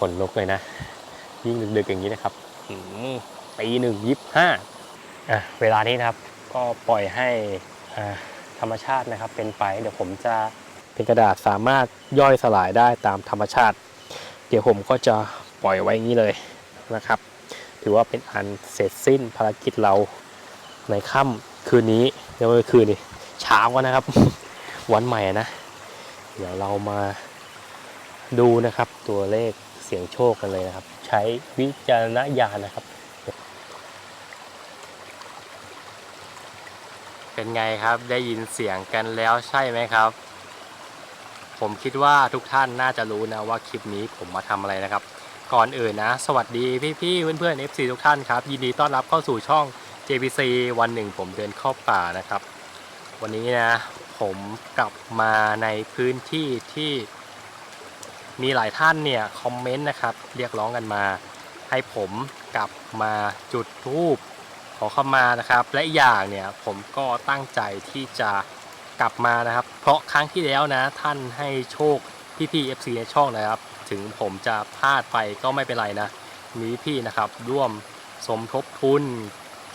ขนลุกเลยนะ ยิ่งดึกๆอย่างนี้นะครับอืมตีหนึ่งยิบห้าอะเวลานี้นะครับ ก็ปล่อยให้อ่าธรรมชาตินะครับ เป็นไปเดี๋ยวผมจะเป็นกระดาษสามารถย่อยสลายได้ตามธรรมชาติ เดี๋ยวผมก็จะปล่อยไว้อย่างนี้เลยนะครับ ถือว่าเป็นอันเสร็จสิ้นภารกิจเราในค่ำคืนนี้เดี๋ยวคืนนี้เช้ากันนะครับ วันใหม่นะ เดี๋ยวเรามาดูนะครับตัวเลขเสียงโชคกันเลยนะครับ ใช้วิจารณญาณนะครับ เป็นไงครับได้ยินเสียงกันแล้วใช่ไหมครับ ผมคิดว่าทุกท่านน่าจะรู้นะว่าคลิปนี้ผมมาทำอะไรนะครับ ก่อนอื่นนะ สวัสดีพี่ๆเพื่อนๆ FC ทุกท่านครับยินดีต้อนรับเข้าสู่ช่อง JPC วันหนึ่งผมเดินเข้าป่านะครับ วันนี้นะผมกลับมาในพื้นที่ที่ มีหลายท่านเนี่ยคอมเมนต์นะครับเรียกร้องกันมา ให้ผมกลับมาจุดธูปขอเข้ามานะครับ และอีกอย่างเนี่ยผมก็ตั้งใจที่จะกลับมานะครับ เพราะครั้งที่แล้วนะท่านให้โชคพี่ๆ FC ในช่องนะครับ ถึงผมจะพลาดไปก็ไม่เป็นไรนะ มีพี่นะครับร่วมสมทบทุน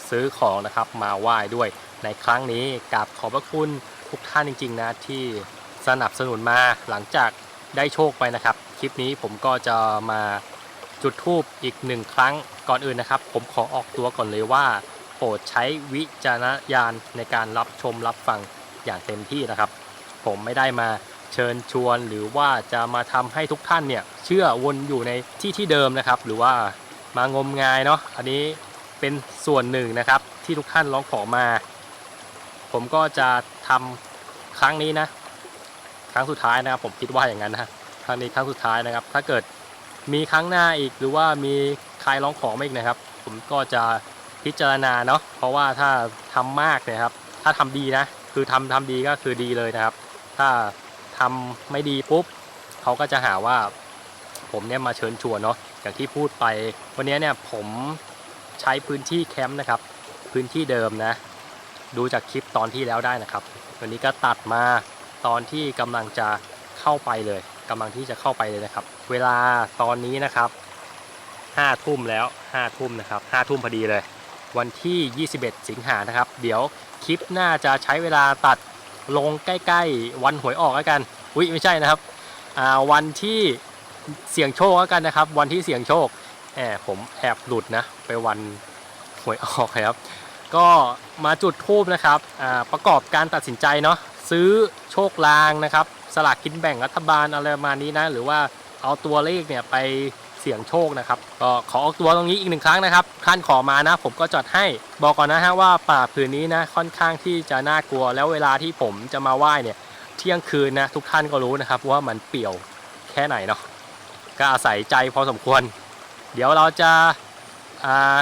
ซื้อของนะครับมาไหว้ด้วยในครั้งนี้กราบขอบพระคุณทุกท่านจริง ๆ นะที่สนับสนุนมาหลังจาก ได้โชคไปนะครับ คลิปนี้ผมก็จะมาจุดทูบอีกหนึ่งครั้งก่อนอื่นนะครับ ผมขอออกตัวก่อนเลยว่า โปรดใช้วิจารณญาณในการรับชมรับฟังอย่างเต็มที่นะครับ ผมไม่ได้มาเชิญชวนหรือว่าจะมาทำให้ทุกท่านเนี่ยเชื่อวนอยู่ในที่ที่เดิมนะครับ หรือว่ามางมงายเนาะอันนี้เป็นส่วนหนึ่งนะครับที่ทุกท่านร้องขอมา ผมก็จะทำครั้งนี้นะ ครั้งสุดท้ายนะครับ ผมคิดว่าอย่างนั้นนะครั้งนี้ครั้งสุดท้ายนะครับ ถ้าเกิดมีครั้งหน้าอีกหรือว่ามีใครร้องขอมาอีกนะครับ ผมก็จะพิจารณาเนาะเพราะว่าถ้าทำมากเนยครับ ถ้าทำดีนะ คือทำทำดีก็คือดีเลยนะครับ ถ้าทำไม่ดีปุ๊บเขาก็จะหาว่าผมเนี่ยมาเชิญชวนเนาะอย่างที่พูดไป วันนี้เนี่ยผมใช้พื้นที่แคมป์นะครับ พื้นที่เดิมนะ ดูจากคลิปตอนที่แล้วได้นะครับ วันนี้ก็ตัดมา ตอนที่กำลังจะเข้าไปเลยกำลังที่จะเข้าไปเลยนะครับ เวลาตอนนี้นะครับห้าทุ่มแล้วห้าทุ่มนะครับห้าทุ่มพอดีเลย วันที่ 21 สิงหานะครับ เดี๋ยวคลิปน่าจะใช้เวลาตัดลงใกล้ ๆ วันหวยออกแล้วกันอุ้ยไม่ใช่นะครับวันที่เสี่ยงโชคแล้วกันนะครับ วันที่เสี่ยงโชคแอบผมแอบหลุดนะไปวันหวยออกครับ ก็มาจุดทูบนะครับประกอบการตัดสินใจเนาะ ซื้อโชคลางนะครับ สลากกินแบ่งรัฐบาลอะไรประมาณนี้นะ หรือว่าเอาตัวเลขเนี่ยไปเสี่ยงโชคนะครับก็ขอออกตัวตรงนี้อีกหนึ่งครั้งนะครับท่านขอมานะ ผมก็จัดให้บอกก่อนนะฮะว่าป่าผืนนี้นะค่อนข้างที่จะน่ากลัวแล้วเวลาที่ผมจะมาไหว้เนี่ยเที่ยงคืนนะทุกท่านก็รู้นะครับว่ามันเปี่ยวแค่ไหนเนาะก็อาศัยใจพอสมควร เดี๋ยวเราจะา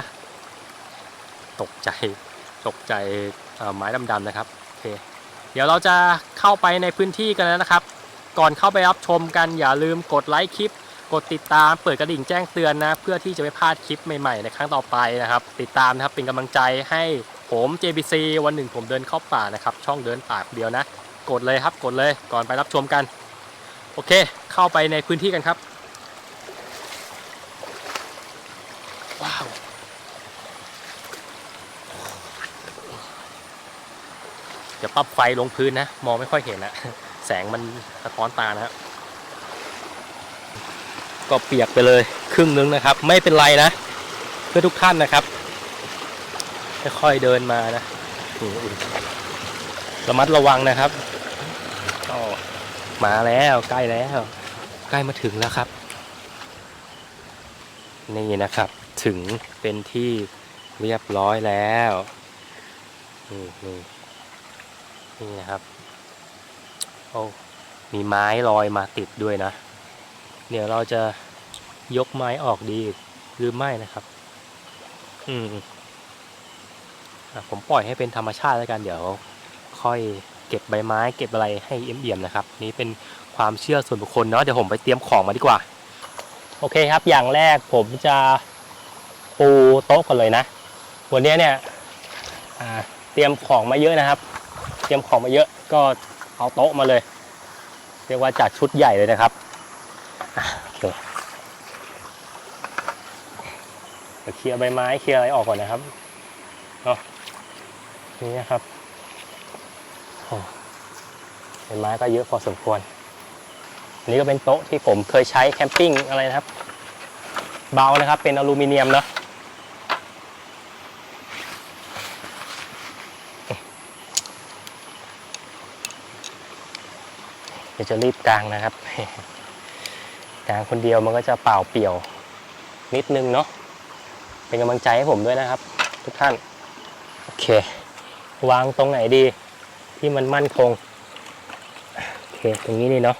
ตกใจตกใจไม้ดำๆนะครับ เดี๋ยวเราจะเข้าไปในพื้นที่กันแล้วนะครับ ก่อนเข้าไปรับชมกันอย่าลืมกดไลค์คลิป กดติดตามเปิดกระดิ่งแจ้งเตือนนะ เพื่อที่จะไม่พลาดคลิปใหม่ๆ ในครั้งต่อไปนะครับ ติดตามนะครับเป็นกำลังใจให้ผม JBC วันหนึ่งผมเดินเข้าป่านะครับ ช่องเดินป่าเดียวนะ กดเลยครับกดเลยก่อนไปรับชมกัน โอเค เข้าไปในพื้นที่กันครับ ว้าว ดี๋ยวปรับไฟลงพื้นนะ มองไม่ค่อยเห็นนะแสงมันสะท้อนตานะฮะก็เปียกไปเลยครึ่งนึงนะครับ ไม่เป็นไรนะ เพื่อทุกท่านนะครับค่อยๆเดินมานะระมัดระวังนะครับมาแล้วใกล้แล้ว ใกล้มาถึงแล้วครับ นี่นะครับถึงเป็นที่เรียบร้อยแล้วนี่นี่ นี่นะครับโอ้มีไม้ลอยมาติดด้วยนะ เดี๋ยวเราจะยกไม้ออกดีหรือไม่นะครับ อืมผมปล่อยให้เป็นธรรมชาติแล้วกันเดี๋ยว ค่อยเก็บใบไม้ เก็บอะไรให้เอี่ยมๆนะครับ นี่เป็นความเชื่อส่วนบุคคลเนาะเดี๋ยวผมไปเตรียมของมาดีกว่า โอเคครับ อย่างแรกผมจะปูโต๊ะก่อนเลยนะ วันนี้เนี่ยเตรียมของมาเยอะนะครับ เตรียมของมาเยอะก็เอาโต๊ะมาเลย เรียกว่าจัดชุดใหญ่เลยนะครับโอเคเดี๋ยวเคลียร์ใบไม้เคลียร์อะไรออกก่อนนะครับเนาะนี่นะครับโอ้ใบไม้ก็เยอะพอสมควรอันนี้ก็เป็นโต๊ะที่ผมเคยใช้แคมปิ้งอะไรนะครับ เบานะครับ เป็นอลูมิเนียมเนาะ เดี๋ยวจะรีบกลางนะครับกลางคนเดียวมันก็จะเปล่าเปี่ยว นิดนึงเนาะเป็นกำลังใจให้ผมด้วยนะครับ ทุกท่านโอเค วางตรงไหนดีที่มันมั่นคงโอเคตรงนี้นี่เนาะ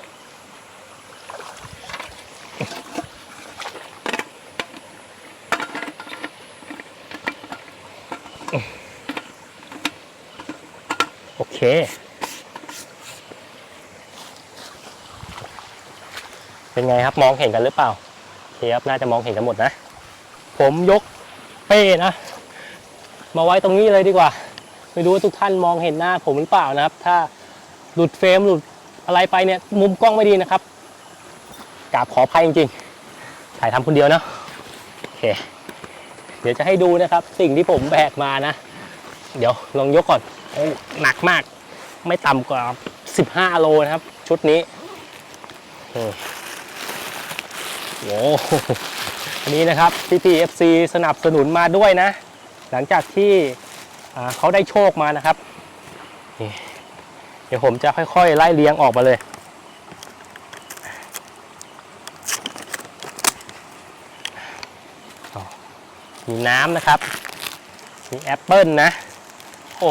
โอเค เป็นไงครับมองเห็นกันหรือเปล่าเคครับน่าจะมองเห็นกันหมดนะ ผมยกเป้นะ มาไว้ตรงนี้เลยดีกว่า ไม่รู้ว่าทุกท่านมองเห็นหน้าผมหรือเปล่านะครับ ถ้าหลุดเฟรมหลุดอะไรไปเนี่ย มุมกล้องไม่ดีนะครับกราบขออภัยจริงๆ ถ่ายทำคนเดียวเนาะโอเค เดี๋ยวจะให้ดูนะครับ สิ่งที่ผมแบกมานะ เดี๋ยวลองยกก่อนโอ้หนักมาก ไม่ต่ำกว่า 15โลนะครับ ชุดนี้อื โอ้โหอันนี้นะครับพี่พีเอฟซีสนับสนุนมาด้วยนะ หลังจากที่เขาได้โชคมานะครับเดี๋ยวผมจะค่อยๆ ไล่เลี้ยงออกมาเลยมีน้ำนะครับ มีแอปเปิลนะ โอ้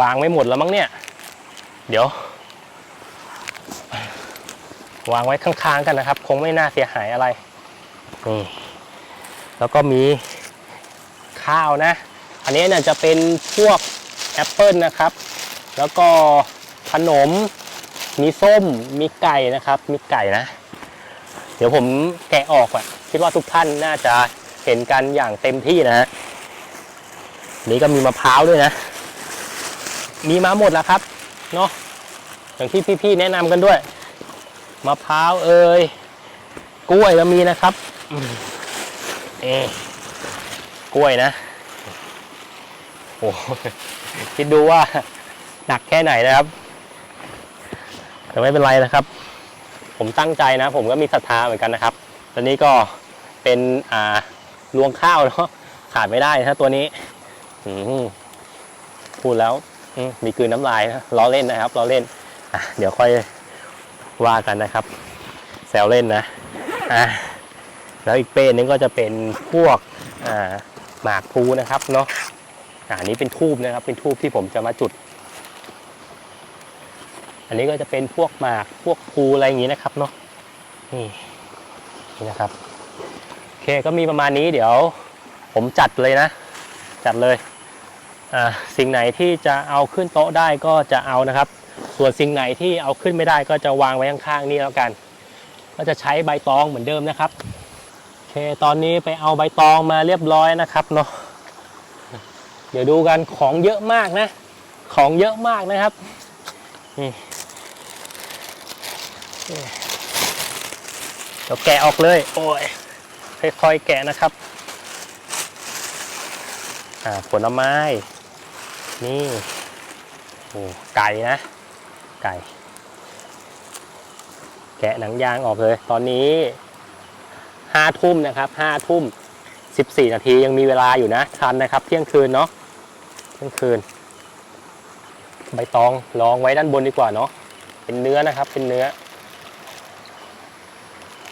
วางไม่หมดแล้วมั้งเนี่ย เดี๋ยว วางไว้ข้างๆกันนะครับ คงไม่น่าเสียหายอะไรนี่แล้วก็มีข้าวนะ อันนี้เนี่ยจะเป็นพวกแอปเปิลนะครับ แล้วก็ขนม มีส้ม มีไก่นะครับ มีไก่นะ เดี๋ยวผมแกะออกอะคิดว่าทุกท่านน่าจะเห็นกันอย่างเต็มที่นะฮะนี่ก็มีมะพร้าวด้วยนะ มีมาหมดแล้วครับ เนาะอย่างที่พี่ๆแนะนำกันด้วย มะพร้าวเอ่ยกล้วยก็มีนะครับเอกล้วยนะโอ้คิดดูว่าหนักแค่ไหนนะครับ แต่ไม่เป็นไรนะครับ ผมตั้งใจนะ ผมก็มีศรัทธาเหมือนกันนะครับ ตอนนี้ก็เป็นอ่าลวงข้าวเนาะขาดไม่ได้นะตัวนี้พูดแล้วอืมมีกลืนน้ำลายนะล้อเล่นนะครับล้อเล่นเดี๋ยวค่อย ว่ากันนะครับ แซวเล่นนะอะแล้วอีกเป้นึงก็จะเป็นพวกอ่าหมากพลูนะครับเนาะอ่าอันนี้เป็นทูบนะครับ เป็นทูบที่ผมจะมาจุด อันนี้ก็จะเป็นพวกหมากพวกพลูอะไรอย่างนี้นะครับเนาะนี่นี่นะครับโอเคก็มีประมาณนี้เดี๋ยว ผมจัดเลยนะ จัดเลย อ่าสิ่งไหนที่จะเอาขึ้นโต๊ะได้ก็จะเอานะครับ ส่วนสิ่งไหนที่เอาขึ้นไม่ได้ก็จะวางไว้ข้างๆนี่แล้วกัน ก็จะใช้ใบตองเหมือนเดิมนะครับโอเคตอนนี้ไปเอาใบตองมาเรียบร้อยนะครับเนาะเดี๋ยวดูกันของเยอะมากนะ ของเยอะมากนะครับนี่เดี๋ยวแกะออกเลย โอ้ยค่อยๆแกะนะครับอ่าผลไม้ นี่โอ้ไก่นะ ไก่ แกะหนังยางออกเลย ตอนนี้ห้าทุ่มนะครับห้าทุ่มสิบสี่นาทียังมีเวลาอยู่นะทันนะครับ เที่ยงคืนเนาะเที่ยงคืน ใบตองรองไว้ด้านบนดีกว่าเนาะเป็นเนื้อนะครับ เป็นเนื้อ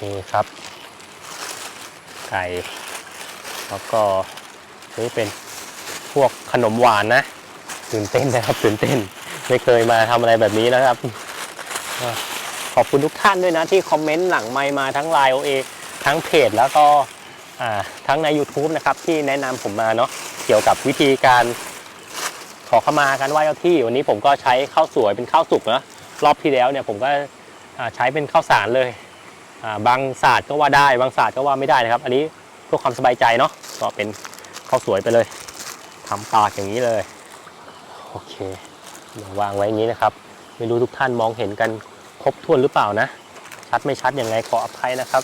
นี่ครับ ไก่แล้วก็นี่เป็นพวกขนมหวานนะตื่นเต้นนะครับตื่นเต้น ไม่เคยมาทำอะไรแบบนี้นะครับ ขอบคุณทุกท่านด้วยนะที่คอมเมนต์หลังไมค์มาทั้งไลน์โอเอทั้งเพจแล้วก็อ่าทั้งใน YouTube นะครับที่แนะนำผมมาเนาะเกี่ยวกับวิธีการขอขมาการไหว้เจ้าที่ วันนี้ผมก็ใช้ข้าวสวยเป็นข้าวสุกนะรอบที่แล้วเนี่ยผมก็อ่าใช้เป็นข้าวสารเลยอ่าบางศาสตร์ก็ว่าได้ บางศาสตร์ก็ว่าไม่ได้นะครับ อันนี้เพื่อความสบายใจเนาะก็เป็นข้าวสวยไปเลยทำปากอย่างนี้เลยโอเค วางไว้อย่างนี้นะครับ ไม่รู้ทุกท่านมองเห็นกันครบถ้วนหรือเปล่านะ ชัดไม่ชัดยังไงขออภัยนะครับ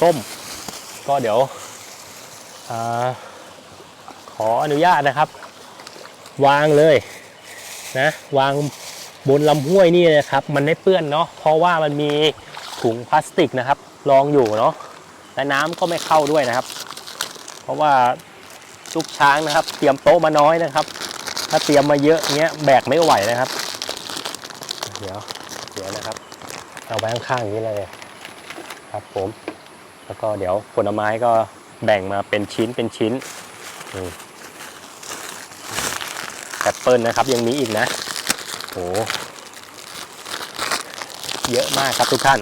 ส้มก็เดี๋ยวอขออนุญาตนะครับ วางเลยนะวางบนลำห้วยนี่นะครับ มันไม่เปื้อนเนาะเพราะว่ามันมีถุงพลาสติกนะครับรองอยู่เนาะและน้ำก็ไม่เข้าด้วยนะครับ เพราะว่า ลูกช้างนะครับ เตรียมโต๊ะมาน้อยนะครับ ถ้าเตรียมมาเยอะเงี้ยแบกไม่ไหวนะครับ เดี๋ยวเดี๋ยวนะครับ เอาไว้ข้างๆนี้เลยครับผม แล้วก็เดี๋ยวผลไม้ก็แบ่งมาเป็นชิ้นเป็นชิ้นแอปเปิลนะครับยังมีอีกนะโอ้เยอะมากครับทุกท่าน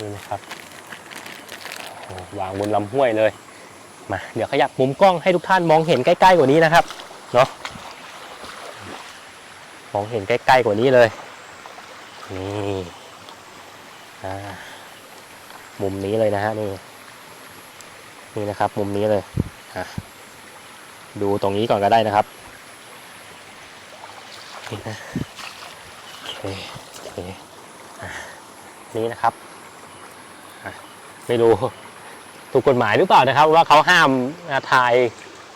นี่นะครับวางบนลำห้วยเลยมาเดี๋ยวขยับมุมกล้องให้ทุกท่านมองเห็นใกล้ๆกว่านี้นะครับเนาะมองเห็นใกล้ๆกว่านี้เลยนี่อ่ามุมนี้เลยนะฮะนี่นี่นะครับมุมนี้เลยดูตรงนี้ก่อนก็ได้นะครับนี่นะโอเคโอเคอะนี่นะครับ ไม่รู้ถูกกฎหมายหรือเปล่านะครับ ว่าเขาห้ามอ่าถ่าย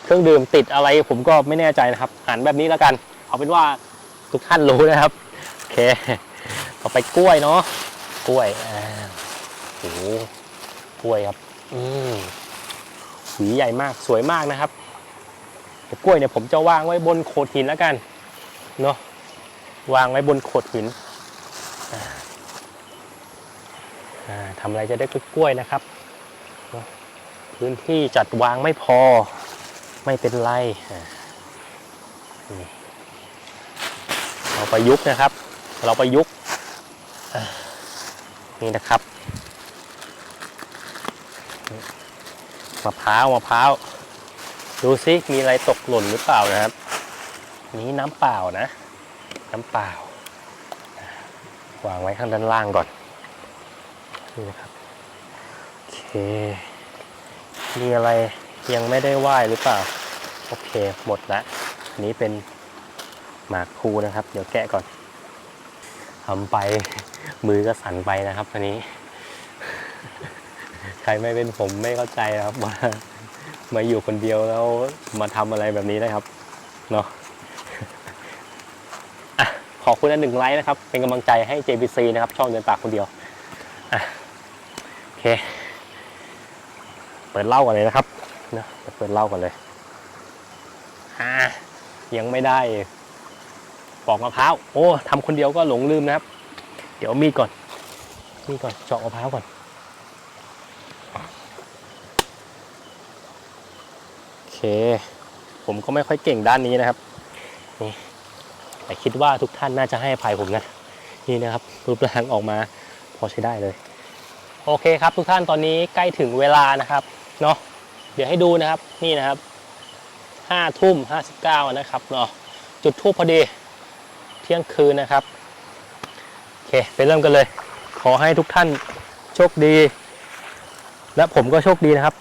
เครื่องดื่มติดอะไร ผมก็ไม่แน่ใจนะครับหันแบบนี้แล้วกัน เอาเป็นว่าทุกท่านรู้นะครับโอเคต่อไปกล้วยเนาะกล้วยอ่าโอ้โหกล้วยครับ อืมหวีใหญ่มากสวยมากนะครับแต่กล้วยเนี่ยผมจะวางไว้บนโขดหินแล้วกันเนาะวางไว้บนโขดหินอ่าอ่า ทำอะไรจะได้กล้วยๆนะครับ พื้นที่จัดวางไม่พอไม่เป็นไรเราประยุกต์นะครับ เราประยุกต์นี่นะครับมะพร้าวมะพร้าวดูซิมีอะไรตกหล่นหรือเปล่านะครับ นี้น้ำเปล่านะ น้ำเปล่าวางไว้ข้างด้านล่างก่อน นี่นะครับ โอเค มีอะไรยังไม่ได้ไหว้หรือเปล่า โอเค หมดละอันนี้เป็นหมากคูนะครับ เดี๋ยวแกะก่อนทำไปมือก็สั่นไปนะครับอันนี้ ใครไม่เป็นผมไม่เข้าใจนะครับว่ามาอยู่คนเดียวแล้วมาทำอะไรแบบนี้นะครับเนาะขอคุณอันหนึ่งไลค์นะครับ เป็นกำลังใจให้ JBC นะครับ ช่องเดินปากคนเดียวอะ เค เปิดเล้ากันเลยนะครับนะเปิดเล้ากันเลยอ่ายังไม่ได้ปอกมะพร้าวโอ้ทำคนเดียวก็หลงลืมนะครับ เดี๋ยวมีดก่อน มีดก่อนเจาะมะพร้าวก่อนโอเค ผมก็ไม่ค่อยเก่งด้านนี้นะครับนี่แต่คิดว่าทุกท่านน่าจะให้อภัยผมนะ นี่นะครับรูปร่างออกมาพอใช้ได้เลย โอเคครับทุกท่านตอนนี้ใกล้ถึงเวลานะครับเนาะเดี๋ยวให้ดูนะครับนี่นะครับห้าทุ่มห้าสิบเก้านะครับเนาะจุดทูบพอดีเที่ยงคืนนะครับโอเคไปเริ่มกันเลย ขอให้ทุกท่านโชคดี และผมก็โชคดีนะครับ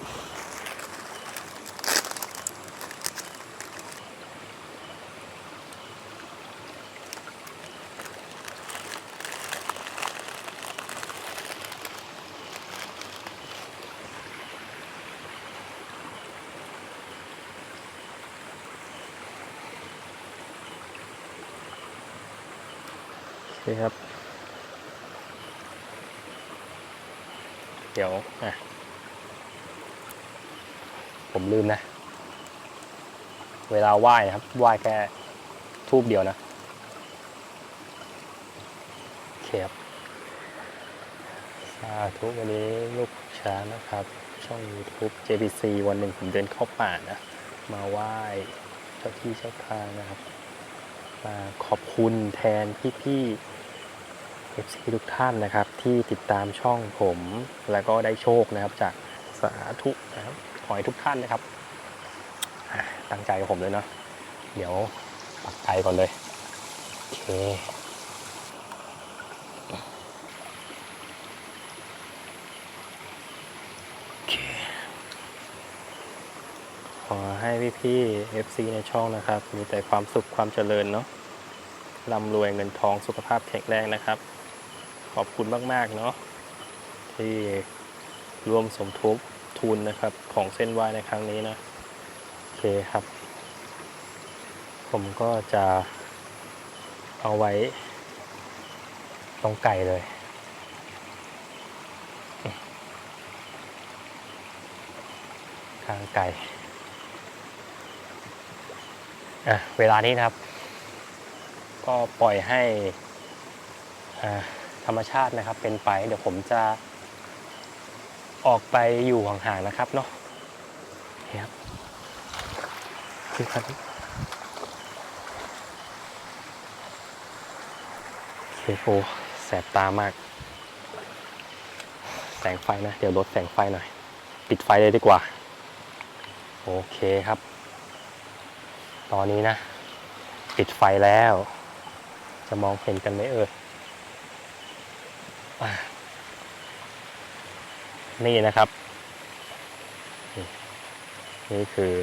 โอเคครับ เดี๋ยวอะผมลืมนะ เวลา ไหว้นะครับไหว้แค่ทูบเดียวนะโอเคครับสาธุวันนี้ลูกช้านะครับ ช่อง YouTube JBC วันหนึ่งผมเดินเข้าป่านะ มาไหว้เจ้าที่เจ้าทางนะครับ มาขอบคุณแทนพี่ๆ FC ทุกท่านนะครับ ที่ติดตามช่องผมแล้วก็ได้โชคนะครับจากสาธุนะครับขอให้ทุกท่านนะครับ ตั้งใจกับผมเลยเนาะเดี๋ยวปักใจก่อนเลยโอเคโอเค ขอให้พี่ๆ FC ในช่องนะครับ มีแต่ความสุขความเจริญเนาะร่ำรวยเงินทองสุขภาพแข็งแรงนะครับ ขอบคุณมาก ๆ เนาะที่ร่วมสมทบทุนนะครับของเส้นไหว้ในครั้งนี้นะ เคครับ ผมก็จะเอาไว้ตรงไก่เลยข้างไก่ อะ เวลานี้นะครับ ก็ปล่อยให้ธรรมชาตินะครับเป็นไป เดี๋ยวผมจะออกไปอยู่ห่างๆนะครับเนาะนี่ครับ คือคันโอเคโอแสบตามาก แสงไฟนะ เดี๋ยวลดแสงไฟหน่อย ปิดไฟเลยดีกว่า โอเคครับ ตอนนี้นะ ปิดไฟแล้ว จะมองเห็นกันไหมเอ่ยอะนี่นะครับ นี่คือ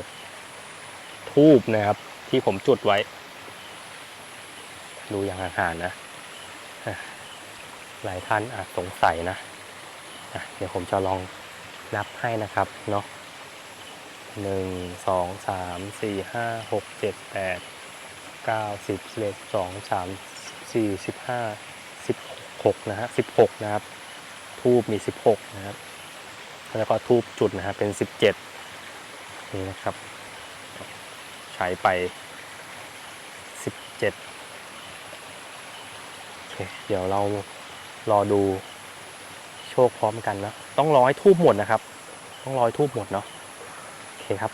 ทูบนะครับ ที่ผมจุดไว้ ดูอย่างห่างๆนะหลายท่านอาจสงสัยนะะเดี๋ยวผมจะลองนับให้นะครับเนาะหนึ่งสองสามสี่ห้าหกเจ็ดแปดเก้าสิบสิบเอ็ดสองสามสี่สิบห้าสิบหกนะฮะสิบหกนะครับ ทูบมีสิบหกนะครับ แล้วก็ทูบจุดนะครับเป็นสิบเจ็ดนี่นะครับ ใช้ไปสิบเดโอเคเดี๋ยวเรารอดูโชคพร้อมกันนะ ต้องรอให้ทูบหมดนะครับ ต้องรอให้ทูบหมดเนาะโอเคครับ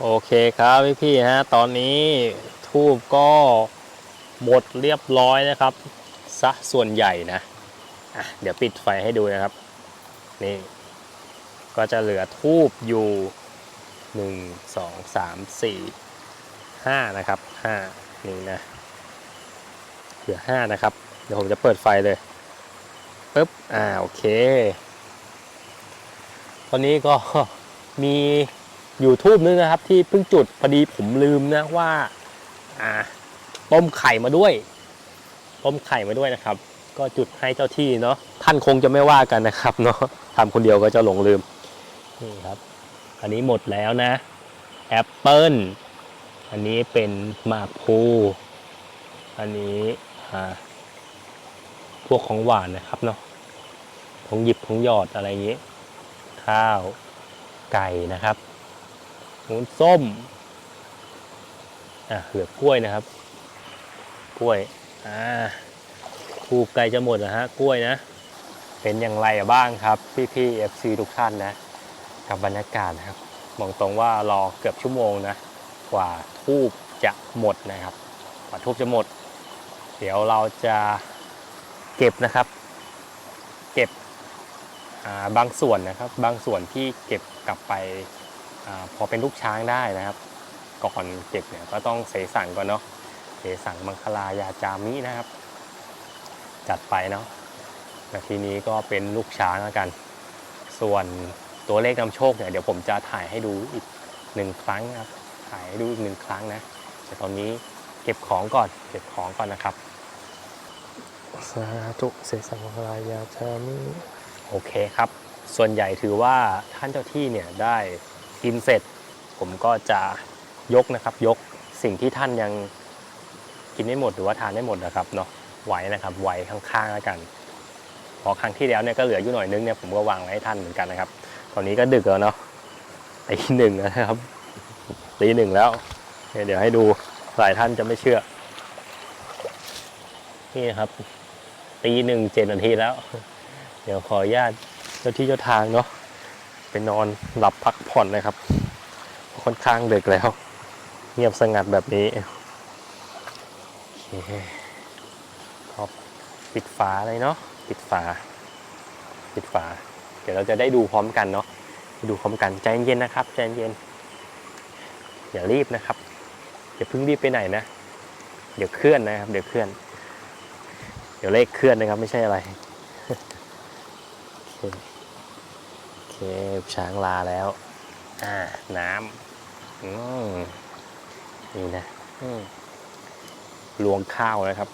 โอเคครับพี่พี่ๆฮะ ตอนนี้ ทูบก็หมดเรียบร้อยนะครับซะส่วนใหญ่นะอะเดี๋ยวปิดไฟให้ดูนะครับ นี่ ก็จะเหลือทูบอยู่ 1 2 3 4 5 นะครับ5นี่นะ เหลือ 5 นะครับ เดี๋ยวผมจะเปิดไฟเลยปึ๊บอ่าโอเค ตอนนี้ก็มีอยู่ทูบนึงนะครับ ที่เพิ่งจุดพอดีผมลืมนะว่า อ่าต้มไข่มาด้วย ต้มไข่มาด้วยนะครับ ก็จุดให้เจ้าที่เนาะท่านคงจะไม่ว่ากันนะครับเนาะทำคนเดียวก็จะหลงลืมนี่ครับ อันนี้หมดแล้วนะแอปเปิลอันนี้เป็นหมากพลูอันนี้อ่าพวกของหวานนะครับเนาะของหยิบของหยอดอะไรอย่างนี้ ข้าวไก่นะครับหมูส้ม อะเหลือกล้วยนะครับ กล้วยอ่าทูบไก่จะหมดนะฮะกล้วยนะ เป็นอย่างไรบ้างครับ พี่พี่เอฟซีทุกท่านนะ กับบรรยากาศนะครับบอกตรงว่ารอเกือบชั่วโมงนะ กว่าทูบจะหมดนะครับ กว่าทูบจะหมด เดี๋ยวเราจะเก็บนะครับ เก็บบางส่วนนะครับ บางส่วนที่เก็บกลับไปอพอเป็นลูกช้างได้นะครับ ก่อนเก็บเนี่ยก็ต้องเสสั่งก่อนเนาะเสสั่งมังคลายาจามินะครับ จัดไปเนาะแต่ทีนี้ก็เป็นลูกช้างแล้วกัน ส่วนตัวเลขนำโชคเนี่ยเดี๋ยวผมจะถ่ายให้ดูอีกหนึ่งครั้งนะครับถ่ายให้ดูอีกหนึ่งครั้งนะแต่ตอนนี้เก็บของก่อนเก็บของก่อนนะครับสาธุเสสังฆรายาชามิโอเคครับ ส่วนใหญ่ถือว่าท่านเจ้าที่เนี่ยได้กินเสร็จ ผมก็จะ ยกนะครับ ยกสิ่งที่ท่านยังกินไม่หมดหรือว่าทานไม่หมดนะครับเนาะไว้นะครับไว้ข้างๆแล้วกันพอครั้งที่แล้วเนี่ยก็เหลืออยู่หน่อยนึงเนี่ยผมก็วางไว้ให้ท่านเหมือนกันนะครับ ตอนนี้ก็ดึกแล้วเนาะตีหนึ่งแล้วนะครับตีหนึ่งแล้วเดี๋ยวให้ดูหลายท่านจะไม่เชื่อ นี่ครับตีหนึ่งเจ็ดนาทีแล้ว เดี๋ยวขออนุญาตเจ้าที่เจ้าทางเนาะไปนอนหลับพักผ่อนนะครับ ค่อนข้างดึกแล้ว เงียบสงัดแบบนี้โอเคก็ปิดฝาเลยเนาะปิดฝา ปิดฝา เดี๋ยวเราจะได้ดูพร้อมกันเนาะดูพร้อมกันใจเย็นๆนะครับใจเย็นอย่ารีบนะครับอย่าเพิ่งรีบไปไหนนะเดี๋ยวเคลื่อนนะครับ เดี๋ยวเคลื่อน เดี๋ยวเลขเคลื่อนนะครับ ไม่ใช่อะไรโอเคโอเคช้างลาแล้ว อ่าน้ำอืม นี่นะอืมลวงข้าวนะครับ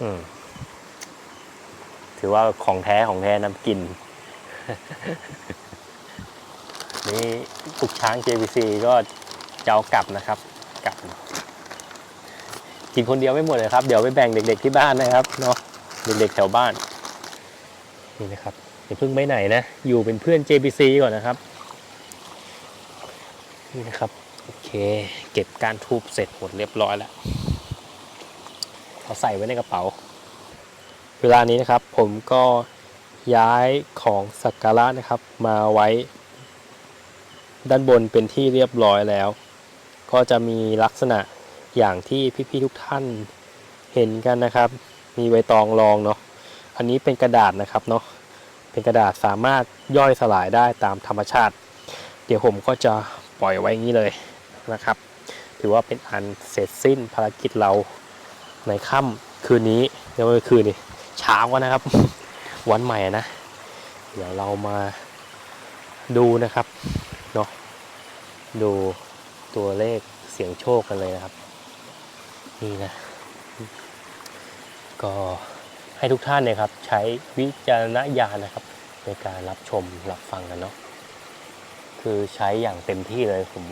อืมถือว่าของแท้ของแท้น้ำกิน นี่ปลุกช้าง JVC ก็จะเอากลับนะครับ กลับ กินคนเดียวไม่หมดเลยครับ เดี๋ยวไปแบ่งเด็ก ๆที่บ้านนะครับเนาะเด็กๆแถวบ้าน นี่นะครับอย่าเพิ่งไปไหนนะ อยู่เป็นเพื่อน JBC ก่อนนะครับ นี่นะครับ โอเค เก็บการทูบเสร็จหมดเรียบร้อยแล้วเอาใส่ไว้ในกระเป๋า เวลานี้นะครับผมก็ย้ายของสักการะนะครับ มาไว้ ด้านบนเป็นที่เรียบร้อยแล้ว ก็จะมีลักษณะอย่างที่พี่ๆทุกท่านเห็นกันนะครับ มีใบตองรองเนาะอันนี้เป็นกระดาษนะครับเนาะเป็นกระดาษสามารถย่อยสลายได้ตามธรรมชาติ เดี๋ยวผมก็จะ ปล่อยไว้อย่างนี้เลยนะครับ ถือว่าเป็นอันเสร็จสิ้นภารกิจเราในค่ำคืนนี้เดี๋ยวไม่คืนนี่เช้าก็นะครับ วันใหม่นะ เดี๋ยวเรามาดูนะครับเนาะดูตัวเลขเสียงโชคกันเลยนะครับ นี่นะ ก็ให้ทุกท่านเนี่ยครับ ใช้วิจารณญาณนะครับ ในการรับชมรับฟังกันเนาะ คือใช้อย่างเต็มที่เลยผม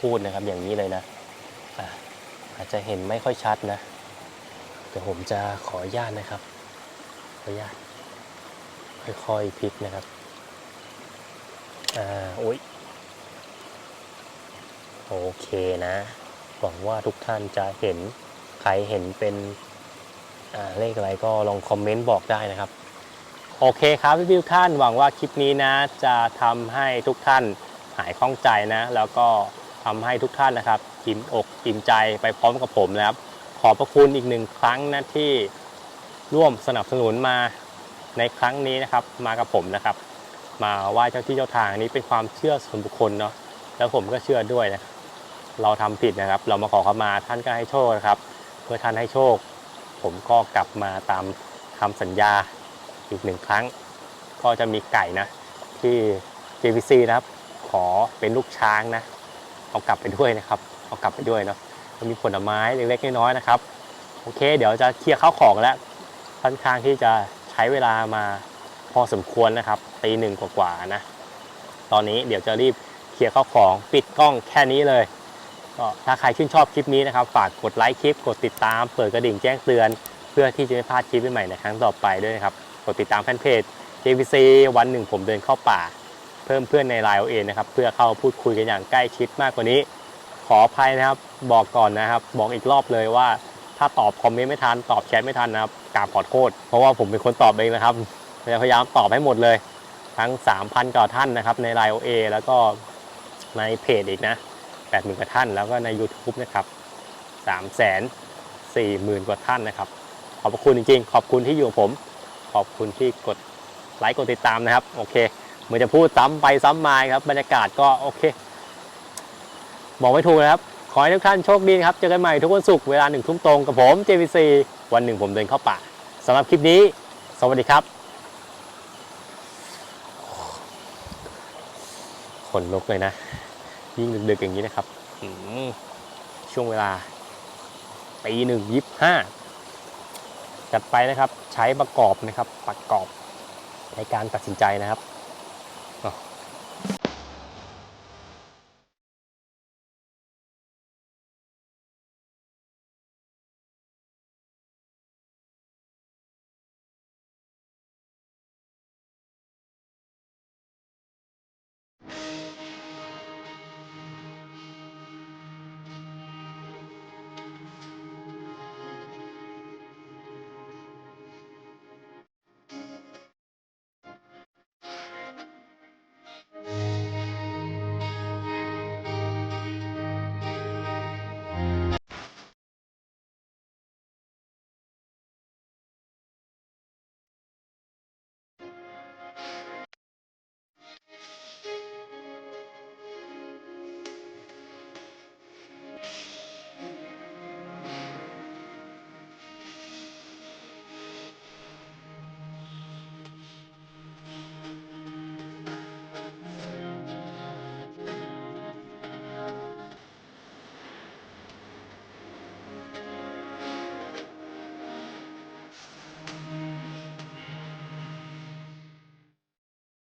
พูดนะครับอย่างนี้เลยนะอะอาจจะเห็นไม่ค่อยชัดนะเดี๋ยวผมจะขออนุญาตนะครับ ขออนุญาตค่อยๆพลิกนะครับอ่าโอ๊ยโอเคนะ หวังว่าทุกท่านจะเห็นใครเห็นเป็นเลขอะไรก็ลองคอมเมนต์บอกได้นะครับ โอเคครับพี่ๆทุกท่านหวังว่าคลิปนี้นะ จะทำให้ทุกท่าน หายข้องใจนะ แล้วก็ทำให้ทุกท่านนะครับอิ่มอกอิ่มใจไปพร้อมกับผมนะครับ ขอบพระคุณอีกหนึ่งครั้งนะที่ร่วมสนับสนุนมาในครั้งนี้นะครับ มากับผมนะครับ มาไหว้เจ้าที่เจ้าทางนี้เป็นความเชื่อส่วนบุคคลเนาะแล้วผมก็เชื่อด้วยนะเราทำผิดนะครับ เรามาขอขมาท่านก็ให้โชคนะครับ เมื่อท่านให้โชค ผมก็กลับมาตามคำสัญญาอีกหนึ่งครั้ง ก็จะมีไก่นะที่ JVC นะครับ อเป็นลูกช้างนะ เอากลับไปด้วยนะครับ เอากลับไปด้วยเนาะมีผลไม้เล็กๆน้อยๆนะครับ โอเค เดี๋ยวจะเคลียร์ข้าวของแล้วค่อนข้างที่จะใช้เวลามาพอสมควรนะครับตีหนึ่งกว่าๆนะ ตอนนี้เดี๋ยวจะรีบเคลียร์ข้าวของปิดกล้องแค่นี้เลยก็ถ้าใครชื่นชอบคลิปนี้นะครับ ฝากกดไลค์คลิป กดติดตาม เปิดกระดิ่งแจ้งเตือน เพื่อที่จะไม่พลาดคลิปใหม่ๆในครั้งต่อไปด้วยนะครับ กดติดตามแฟนเพจ JVC วันหนึ่งผมเดินเข้าป่า เพิ่มเพื่อนในไลน์เอเองนะครับเพื่อเข้าพูดคุยกันอย่างใกล้ชิดมากกว่านี้ ขออภัยนะครับบอกก่อนนะครับ บอกอีกรอบเลยว่า ถ้าตอบคอมเมนต์ไม่ทันตอบแชทไม่ทันนะครับกราบขอโทษ เพราะว่าผมเป็นคนตอบเองนะครับพยายามตอบให้หมดเลย ทั้ง 3,000กว่าท่านนะครับในไลน์เอเอแล้วก็ในเพจอีกนะ80,000กว่าท่านแล้วก็ใน YouTube นะครับ3 4 0 0 0 0 กว่าท่านนะครับ ขอบคุณจริงๆ ขอบคุณที่อยู่ผม ขอบคุณที่กดไลค์กดติดตามนะครับ โอเค เหมือนจะพูดซ้ำไปซ้ำมาครับ บรรยากาศก็โอเค บอกไม่ถูกนะครับ ขอให้ทุกท่านโชคดีครับ เจอกันใหม่ทุกวันศุกร์เวลาหนึ่งทุ่มตรงกับผม JVC วันหนึ่งผมเดินเข้าป่าสำหรับคลิปนี้ สวัสดีครับ ขนลุกเลยนะ ยิ่งดึกๆอย่างนี้นะครับ ช่วงเวลาตีหนึ่งยิบห้าจัดไปนะครับใช้ประกอบนะครับประกอบในการตัดสินใจนะครับ